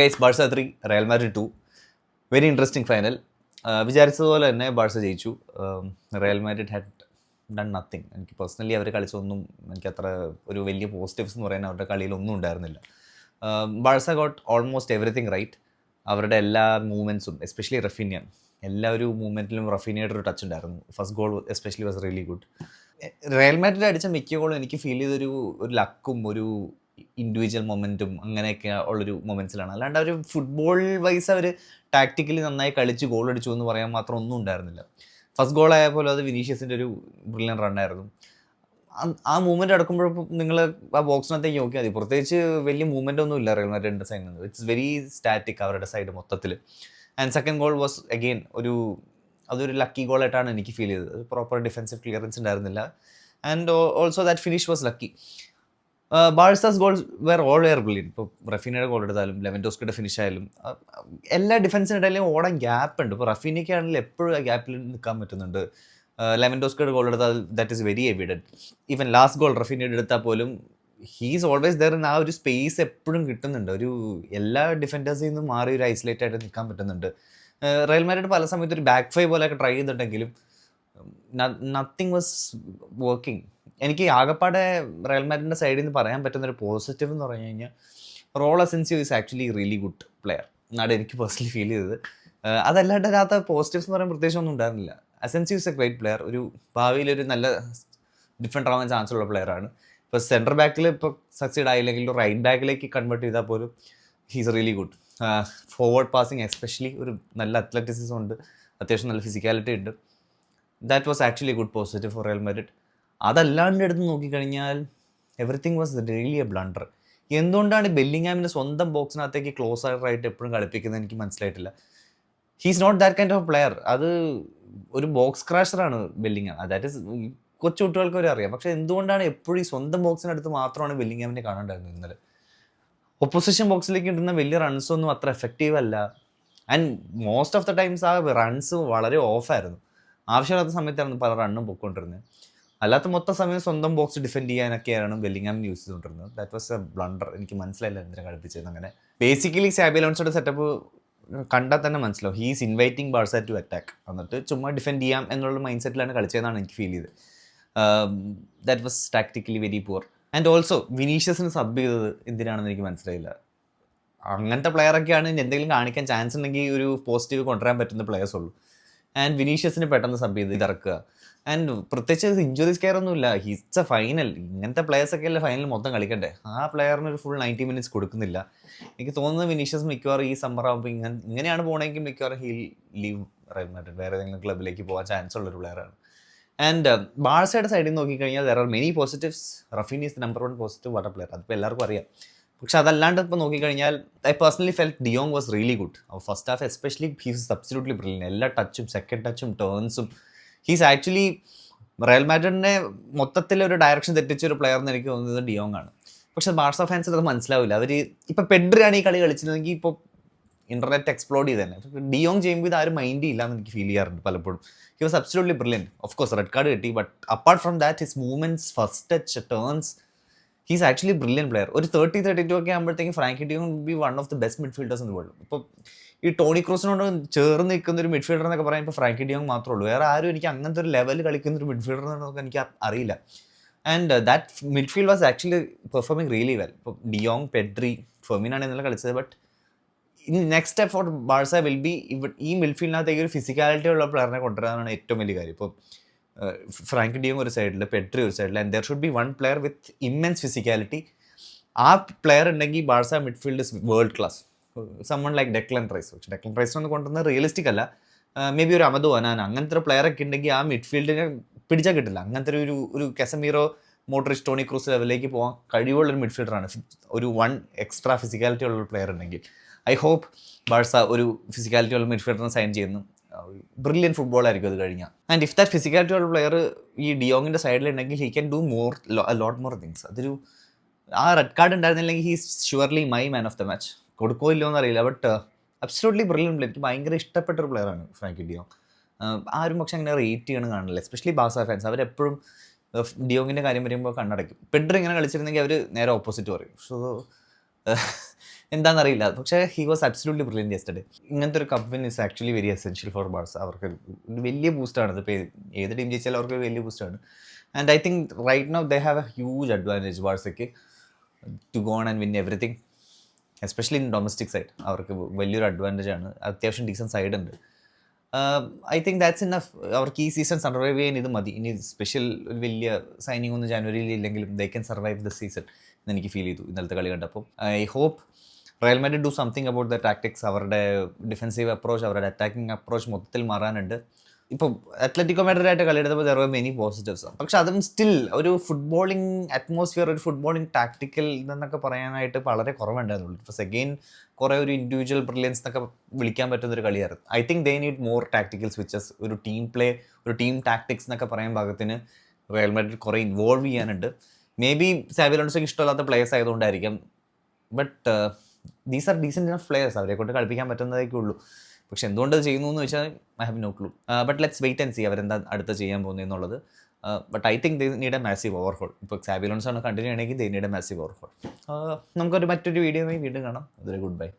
Guys Barca three Real Madrid two very interesting final വിചാരിച്ചതുപോലെ തന്നെ Barca ജയിച്ചു. Real Madrid had done nothing എനിക്ക് personally അവർ കളിച്ചൊന്നും എനിക്ക് അത്ര ഒരു വലിയ പോസിറ്റീവ്സ് എന്ന് പറയാൻ അവരുടെ കളിയിലൊന്നും ഉണ്ടായിരുന്നില്ല. Barca got almost everything right അവരുടെ എല്ലാ മൂവ്മെന്റ്സും എസ്പെഷ്യലി റഫീനിയൻ എല്ലാ ഒരു മൂവ്മെന്റിലും റഫീനിയുടെ ഒരു ടച്ച് ഉണ്ടായിരുന്നു. First goal especially was really good Real Madrid അടിച്ച മിക്ക ഗോളും എനിക്ക് ഫീൽ ചെയ്തൊരു ഒരു ലക്കും ഒരു ഇൻഡിവിജ്വൽ മൊമെന്റും അങ്ങനെയൊക്കെ ഉള്ളൊരു മൊമെന്റ്സിലാണ് അല്ലാണ്ട് അവർ ഫുട്ബോൾ വൈസ് അവർ ടാക്ടിക്കലി നന്നായി കളിച്ച് ഗോൾ അടിച്ചു എന്ന് പറയാൻ മാത്രം ഒന്നും ഉണ്ടായിരുന്നില്ല. ഫസ്റ്റ് ഗോൾ ആയ പോലെ അത് വിനീഷ്യസിന്റെ ഒരു ബ്രില്യൻ റണ്ണായിരുന്നു ആ- ആ മൂവ്മെന്റ് അടക്കുമ്പോൾ നിങ്ങൾ ആ ബോക്സിനകത്തേക്ക് നോക്കിയാൽ മതി. പ്രത്യേകിച്ച് വലിയ മൂവ്മെന്റ് ഒന്നും ഇല്ല റിയൽ മാഡ്രിഡിന്റെ സൈഡിൽ നിന്ന്. ഇറ്റ്സ് വെരി സ്റ്റാറ്റിക് അവരുടെ സൈഡ് മൊത്തത്തിൽ and second goal was again ഒരു അതൊരു ലക്കി ഗോൾ ആയിട്ടാണ് എനിക്ക് ഫീൽ ചെയ്തത്. പ്രോപ്പർ ഡിഫൻസീവ് ക്ലിയറൻസ് ഉണ്ടായിരുന്നില്ല. And also that finish was lucky Barca's goals were all were brilliant ഇപ്പോൾ റഫീനയുടെ ഗോൾ എടുത്താലും ലെവൻഡോസ്കിയുടെ ഫിനിഷ് ആയാലും എല്ലാ ഡിഫൻസിനിടയിലും ഓടാൻ ഗ്യാപ്പ് ഉണ്ട്. ഇപ്പോൾ റഫീനയ്ക്കാണെങ്കിൽ എപ്പോഴും ആ ഗ്യാപ്പിൽ നിൽക്കാൻ പറ്റുന്നുണ്ട്. ലെവൻഡോസ്കിയുടെ ഗോൾ എടുത്താൽ that is very evident even last goal റഫീനയുടെ എടുത്താൽ പോലും ഹീസ് ഓൾവേസ് ദർ ആ ഒരു സ്പേസ് എപ്പോഴും കിട്ടുന്നുണ്ട്. ഒരു എല്ലാ ഡിഫൻഡേഴ്സിൽ നിന്നും മാറി ഒരു ഐസൊലേറ്റ് ആയിട്ട് നിൽക്കാൻ പറ്റുന്നുണ്ട്. റയൽ മാഡ്രിഡ് പല സമയത്ത് ഒരു ബാക്ക് ഫൈ പോലെയൊക്കെ ട്രൈ ചെയ്തിട്ടുണ്ടെങ്കിലും നത്തിങ് വാസ് വർക്കിംഗ് എനിക്ക് ആകപ്പാടെ റയൽ മാഡ്രിഡിന്റെ സൈഡിൽ നിന്ന് പറയാൻ പറ്റുന്ന ഒരു പോസിറ്റീവ് എന്ന് പറഞ്ഞു കഴിഞ്ഞാൽ Raul Asensio is actually really good player എന്നാണ് എനിക്ക് പേഴ്സണലി ഫീൽ ചെയ്തത്. അതല്ലാണ്ട് അതിനകത്ത് പോസിറ്റീവ്സ് എന്ന് പറയാൻ പ്രത്യേകിച്ച് ഒന്നും ഉണ്ടായിരുന്നില്ല. Asensio is a great player ഒരു ഭാവിയിൽ ഒരു നല്ല ഡിഫറെന്റ് ആവാൻ ചാൻസ് ഉള്ള പ്ലെയറാണ് ഇപ്പോൾ സെന്റർ ബാക്കിൽ ഇപ്പോൾ സക്സീഡ് ആയില്ലെങ്കിൽ റൈറ്റ് ബാക്കിലേക്ക് കൺവേർട്ട് ചെയ്താൽ പോലും he's really good forward passing especially ഒരു നല്ല അത്ലറ്റിസിസം ഉണ്ട്. അത്യാവശ്യം നല്ല ഫിസിക്കാലിറ്റി ഉണ്ട്. That was actually good positive for Real merit അതല്ലാണ്ട് എടുത്ത് നോക്കിക്കഴിഞ്ഞാൽ everything was really a blunder എന്തുകൊണ്ടാണ് ബെല്ലിങ്ങാമിന്റെ സ്വന്തം ബോക്സിനകത്തേക്ക് ക്ലോസ് ആയിട്ട് എപ്പോഴും കളിപ്പിക്കുന്നത് എനിക്ക് മനസ്സിലായിട്ടില്ല. He's not that kind of player അത് ഒരു ബോക്സ് ക്രാഷറാണ് ബെല്ലിങ്ങാം ദാറ്റ് ഇസ് കൊച്ചു കുട്ടികൾക്ക് വരെ അറിയാം. പക്ഷേ എന്തുകൊണ്ടാണ് എപ്പോഴും ഈ സ്വന്തം ബോക്സിനടുത്ത് മാത്രമാണ് ബെല്ലിങ്ങാമിനെ കാണാണ്ടായിരുന്നത്? ഇന്നലെ ഒപ്പോസിഷൻ ബോക്സിലേക്ക് ഇടുന്ന വലിയ റൺസ് ഒന്നും അത്ര എഫക്റ്റീവ് അല്ല. And most of the times ആ റൺസ് വളരെ ഓഫായിരുന്നു ആവശ്യമില്ലാത്ത സമയത്തായിരുന്നു പല റണ്ണും പൊയ്ക്കൊണ്ടിരുന്നത് അല്ലാത്ത മൊത്തം സമയം സ്വന്തം ബോക്സ് ഡിഫെൻഡ് ചെയ്യാനൊക്കെയാണ് ബെല്ലിങ്ങാമിന് യൂസ് ചെയ്തുകൊണ്ടിരുന്നത്. ദാറ്റ് വാസ് എ ബ്ലണ്ടർ എനിക്ക് മനസ്സിലായില്ല എന്തിനാ കളിപ്പിച്ചത് അങ്ങനെ ബേസിക്കലി സാബി സാബിലോൺസോടെ സെറ്റപ്പ് കണ്ടാൽ തന്നെ മനസ്സിലാവും. He's inviting Barca to attack എന്നിട്ട് ചുമ്മാ ഡിഫെൻഡ് ചെയ്യാം എന്നുള്ള മൈൻഡ് സെറ്റിലാണ് കളിച്ചതെന്നാണ് എനിക്ക് ഫീൽ ചെയ്തത്. That was tactically very poor and also വിനീഷ്യസിന് sub ചെയ്തത് എന്തിനാണെന്ന് എനിക്ക് മനസ്സിലായില്ല. അങ്ങനത്തെ പ്ലെയറൊക്കെയാണ് എന്തെങ്കിലും കാണിക്കാൻ ചാൻസ് ഉണ്ടെങ്കിൽ ഒരു പോസിറ്റീവ് കൊണ്ടുവരാൻ പറ്റുന്ന പ്ലെയേഴ്സ് ഉള്ളൂ. ആൻഡ് വിനീഷ്യസിന് പെട്ടെന്ന് സബ് ചെയ്ത് ഇറക്കുക ആൻഡ് പ്രത്യേകിച്ച് ഇഞ്ചുറീസ് കെയർ ഒന്നുമില്ല ഹിറ്റ്സ് എ ഫൈനൽ ഇങ്ങനത്തെ പ്ലേയേഴ്സ് ഒക്കെ അല്ലേ ഫൈനൽ മൊത്തം കളിക്കണ്ടേ? ആ പ്ലെയറിന് ഒരു ഫുൾ നയന്റി മിനിറ്റ്സ് കൊടുക്കുന്നില്ല. എനിക്ക് തോന്നുന്നത് വിനീഷ്യസ് മിക്കവാറും ഈ സമ്മർ ആകുമ്പോൾ ഇങ്ങനെ ഇങ്ങനെയാണ് പോകണമെങ്കിൽ മിക്കവാറും ഹീ ലീവ് റയൽ മാഡ്രിഡ് വേറെ ഏതെങ്കിലും ക്ലബിലേക്ക് പോകാൻ ചാൻസ് ഉള്ളൊരു പ്ലെയറാണ് ആൻഡ് ബാഴ്സയുടെ സൈഡിൽ നിന്ന് നോക്കിക്കഴിഞ്ഞാൽ there are many positives Raphinha is number one positive water player അതിപ്പോൾ എല്ലാവർക്കും അറിയാം. പക്ഷെ അതല്ലാണ്ട് ഇപ്പോൾ നോക്കിക്കഴിഞ്ഞാൽ I personally felt De Jong was really good first half especially he's substitutely brilliant എല്ലാ ടച്ചും സെക്കൻഡ് ടച്ചും ടേൺസും ഹീസ് ആക്ച്വലി റയൽ മാഡ്രിഡിനെ മൊത്തത്തിൽ ഒരു ഡയറക്ഷൻ തെറ്റിച്ച ഒരു പ്ലെയർ എന്ന് എനിക്ക് തോന്നുന്നത് ഡിയോങ് ആണ്. പക്ഷെ ബാഴ്സ ഫാൻസ് അത് മനസ്സിലാവില്ല. അവർ ഇപ്പോൾ പെഡ്രിയാണ് ഈ കളി കളിച്ചിരുന്നെങ്കിൽ ഇപ്പോൾ ഇന്റർനെറ്റ് എക്സ്പ്ലോഡ് ചെയ്ത് തന്നെ ഡിയോങ് ചെയ്യുമ്പോൾ ഇത് ആരും മൈൻഡ് ഇല്ല എന്ന് എനിക്ക് ഫീൽ ചെയ്യാറുണ്ട് പലപ്പോഴും. He was absolutely brilliant of course red card കിട്ടി but apart from that his movements first touch turns he's actually brilliant player ഒരു തേർട്ടി തേർട്ടി ടു ഒക്കെ ആകുമ്പോഴത്തേക്കും Frenkie De Jong be one of the best midfielders in world ഇപ്പോൾ ഈ Tony ക്രോസിനോട് ചേർന്ന് നിൽക്കുന്ന ഒരു midfielder എന്നൊക്കെ പറയാൻ ഇപ്പോൾ ഫ്രാങ്കി ഡിയോങ് മാത്രമേ ഉള്ളൂ. വേറെ ആരും എനിക്ക് അങ്ങനത്തെ ഒരു ലെവൽ കളിക്കുന്ന ഒരു മിഡ്ഫീൽഡർ എന്നൊക്കെ എനിക്ക് അറിയില്ല. And that midfield was actually performing really well ഇപ്പോൾ ഡിയോങ് പെഡ്രി ഫെർമിനാണ് ഇന്നലെ കളിച്ചത്. But in next step for Barça will be ഈ മിഡ്ഫീൽഡിനകത്തേക്ക് ഒരു ഫിസിക്കാലിറ്റി ഉള്ള പ്ലെയറിനെ കൊണ്ടുവരാനാണ് ഏറ്റവും വലിയ കാര്യം. ഇപ്പോൾ ഫ്രാങ്ക് ഡിയും ഒരു സൈഡിൽ പെട്രി ഒരു സൈഡിൽ and there should be one player with immense physicality ആ പ്ലെയർ ഉണ്ടെങ്കിൽ Barça midfield is world class someone like Declan Rice പക്ഷെ ഡെക്ലൻ റൈസ് ഒന്ന് കൊണ്ടുവന്നത് റിയലിസ്റ്റിക് അല്ല. മേ ബി ഒരു അമദു അനാൻ അങ്ങനത്തെ ഒരു പ്ലെയർ ഒക്കെ ഉണ്ടെങ്കിൽ ആ മിഡ്ഫീൽഡിനെ പിടിച്ചാൽ കിട്ടില്ല. അങ്ങനത്തെ ഒരു ഒരു കെസമീറോ മോട്ടറിച്ച് ടോണി ക്രൂസ് ലെവലിലേക്ക് പോകാൻ കഴിവുള്ള ഒരു മിഡ്ഫീൽഡറാണ് ഒരു വൺ എക്സ്ട്രാ ഫിസിക്കാലിറ്റി ഉള്ള ഒരു പ്ലെയർ ഉണ്ടെങ്കിൽ. ഐ ഹോപ്പ് ബാഴ്സ ഒരു ഫിസിക്കാലിറ്റി ഉള്ള മിഡ്ഫീൽഡറിനെ സൈൻ ചെയ്യുന്നു. ബ്രില്യൻ ഫുട്ബോൾ ആയിരിക്കും അത് കഴിഞ്ഞാൽ ആൻഡ് ഇഫ് ദാറ്റ് ഫിസിക്കാലിറ്റി ഉള്ള പ്ലെയർ ഈ ഡിയോങ്ങിന്റെ സൈഡിലുണ്ടെങ്കിൽ he can do more lot more things അതൊരു ആ red card ഉണ്ടായിരുന്നില്ലെങ്കിൽ he's surely my man of the match കൊടുക്കോ ഇല്ലോ എന്നറിയില്ല ബട്ട് അബ്സലൂട്ട്ലി ബ്രില്യൻ പ്ലെയർ എനിക്ക് ഭയങ്കര ഇഷ്ടപ്പെട്ട ഒരു പ്ലെയറാണ് ഫ്രാങ്കി ഡിയോങ് ആഹ് ആരും പക്ഷെ അങ്ങനെ റേറ്റ് ചെയ്യണം കാണില്ല എസ്പെഷ്യലി ബാസ ഫാൻസ് അവരെപ്പോഴും ഡിയോങ്ങിന്റെ കാര്യം വരുമ്പോൾ കണ്ണടയ്ക്കും. പെഡ്രി ഇങ്ങനെ കളിച്ചിരുന്നെങ്കിൽ അവർ നേരെ ഓപ്പോസിറ്റ് പറയും. സോ എന്താണെന്നറിയില്ല പക്ഷേ ഹി വാസ് അബ്സലൂട്ട്ലി ബ്രില്യൻ ജസ്റ്റഡ് ഇങ്ങനത്തെ ഒരു cup win is actually very essential for Barça അവർക്ക് വലിയ ബൂസ്റ്റാണ് ഇപ്പോൾ ഏത് ടീം ജയിച്ചാലും അവർക്ക് വലിയ ബൂസ്റ്റാണ് and I think right now they have a huge advantage ബാർസയ്ക്ക് to go on and win everything especially in domestic side അവർക്ക് വലിയൊരു അഡ്വാന്റേജ് ആണ്. അത്യാവശ്യം ഡീസൻ സൈഡ് ഉണ്ട്. ഐ തിങ്ക് ദാറ്റ്സ് ഇന്നഫ് അവർക്ക് ഈ സീസൺ സർവൈവ് ചെയ്യാൻ ഇത് മതി. ഇനി സ്പെഷ്യൽ ഒരു വലിയ സൈനിങ് ഒന്നും ജാനുവരിയിൽ ഇല്ലെങ്കിലും they can survive the season എന്ന് എനിക്ക് ഫീൽ ചെയ്തു ഇന്നലത്തെ കളി കണ്ടപ്പോൾ. I hope Real Madrid do something about the tactics അവരുടെ ഡിഫെൻസീവ് അപ്രോച്ച് അവരുടെ അറ്റാക്കിംഗ് അപ്രോച്ച് മൊത്തത്തിൽ മാറാനുണ്ട്. ഇപ്പോൾ അത്ലറ്റിക്കോ മാഡ്രിഡായിട്ട് കളിയെടുത്തപ്പോൾ ദർ മെനി പോസിറ്റീവ്സ് പക്ഷെ അതും സ്റ്റിൽ ഒരു ഫുട്ബോളിംഗ് അറ്റ്മോസ്ഫിയർ ഒരു ഫുട്ബോളിംഗ് ടാക്ടിക്കൽ എന്നൊക്കെ പറയാനായിട്ട് വളരെ കുറവുണ്ടായിരുന്നുള്ളൂ. ഇപ്പോൾ സെഗെയിൻ കുറേ ഒരു ഇൻഡിവിജ്വൽ ബ്രില്യൻസ് എന്നൊക്കെ വിളിക്കാൻ പറ്റുന്ന ഒരു കളിയായിരുന്നു. I think they need more tactical switches ഒരു ടീം പ്ലേ ഒരു ടീം ടാക്ടിക്സ് എന്നൊക്കെ പറയാൻ ഭാഗത്തിന് റയൽ മാഡ്രിഡ് കുറേ ഇൻവോൾവ് ചെയ്യാനുണ്ട്. മേ ബി സാബിലോൺസൊക്കെ ഇഷ്ടമല്ലാത്ത players ആയതുകൊണ്ടായിരിക്കും. But these are decent enough players അവരെ കൊണ്ട് കളിപ്പിക്കാൻ പറ്റുന്നതൊക്കെ ഉള്ളൂ. പക്ഷെ എന്തുകൊണ്ട് അത് ചെയ്യുന്നു എന്ന് വെച്ചാൽ I have no clue but let's wait and see അവരെന്താ അടുത്ത് ചെയ്യാൻ പോകുന്നത് എന്നുള്ളത്. But I think they need a massive overhaul ഇപ്പോൾ സാബിലോൺസ് ആണ് കണ്ടിന്യൂ ആണെങ്കിൽ they need a massive overhaul നമുക്കൊരു മറ്റൊരു വീഡിയോ വീണ്ടും കാണാം. അതൊരു ഗുഡ് ബൈ